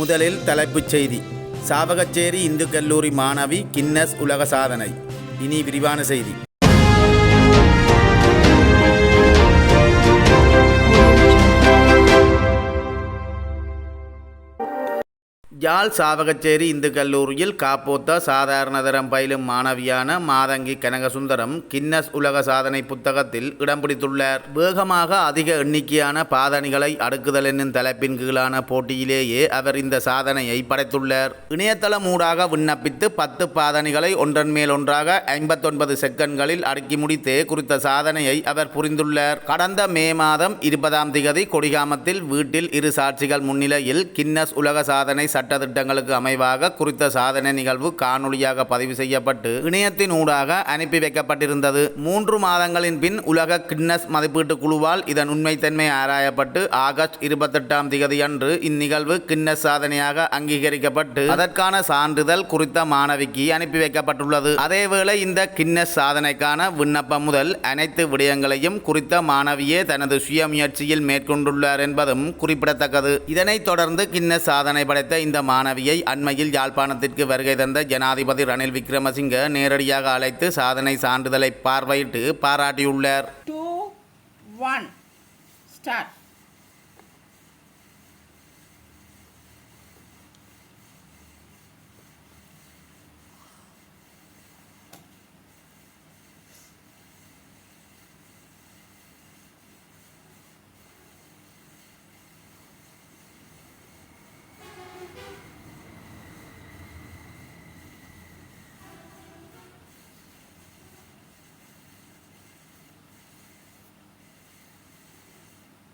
முதலில் தலைப்புச் செய்தி. சாவகச்சேரி இந்து கல்லூரி மாணவி கின்னஸ் உலக சாதனை இனி விரிவான செய்தி. யாழ் சாவகச்சேரி இந்து கல்லூரியில் காப்போத்த சாதாரணதரம் பயிலும் மாணவியான மாதங்கி கனகசுந்தரம் கின்னஸ் உலக சாதனை புத்தகத்தில் இடம் பிடித்துள்ளார். வேகமாக அதிக எண்ணிக்கையான பாதணிகளை அடுக்குதல் என்னும் தலைப்பின் கீழான போட்டியிலேயே அவர் இந்த சாதனையை படைத்துள்ளார். இணையதளம் ஊடாக விண்ணப்பித்து பத்து பாதணிகளை ஒன்றன் மேல் ஒன்றாக ஐம்பத்தொன்பது செகண்ட்களில் அடுக்கி முடித்தே குறித்த சாதனையை அவர் புரிந்துள்ளார். கடந்த மே மாதம் இருபதாம் திகதி கொடிகாமத்தில் வீட்டில் இரு சாட்சிகள் முன்னிலையில் கின்னஸ் உலக சாதனை சட்ட சட்டத்திட்டங்களுக்கு அமைவாக குறித்த சாதனை நிகழ்வு காணொளியாக பதிவு செய்யப்பட்டு இணையத்தின் ஊடாக அனுப்பி வைக்கப்பட்டிருந்தது. மூன்று மாதங்களின் பின் உலக கின்னஸ் மதிப்பீட்டு குழுவால் இதன் உண்மைத்தன்மை ஆராயப்பட்டு ஆகஸ்ட் இருபத்தெட்டாம் திகதி அன்று இந்நிகழ்வு கின்னஸ் சாதனையாக அங்கீகரிக்கப்பட்டு அதற்கான சான்றிதழ் குறித்த மாணவிக்கு அனுப்பி வைக்கப்பட்டுள்ளது. அதேவேளை இந்த கின்னஸ் சாதனைக்கான விண்ணப்பம் முதல் அனைத்து விடயங்களையும் குறித்த மாணவியே தனது சுய முயற்சியில் மேற்கொண்டுள்ளார் என்பதும் குறிப்பிடத்தக்கது. இதனைத் தொடர்ந்து கின்னஸ் சாதனை படைத்த இந்த மாணவியை அண்மையில் யாழ்ப்பாணத்திற்கு வருகை தந்த ஜனாதிபதி ரணில் விக்ரமசிங்க நேரடியாக அழைத்து சாதனை சான்றிதழை பார்வையிட்டு பாராட்டியுள்ளார் two.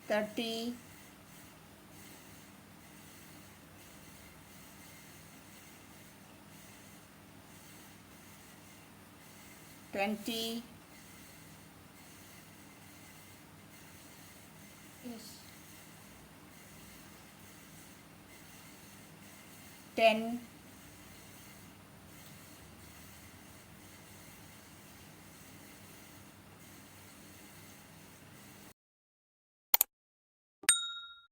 Thirty. Twenty. Yes. Ten.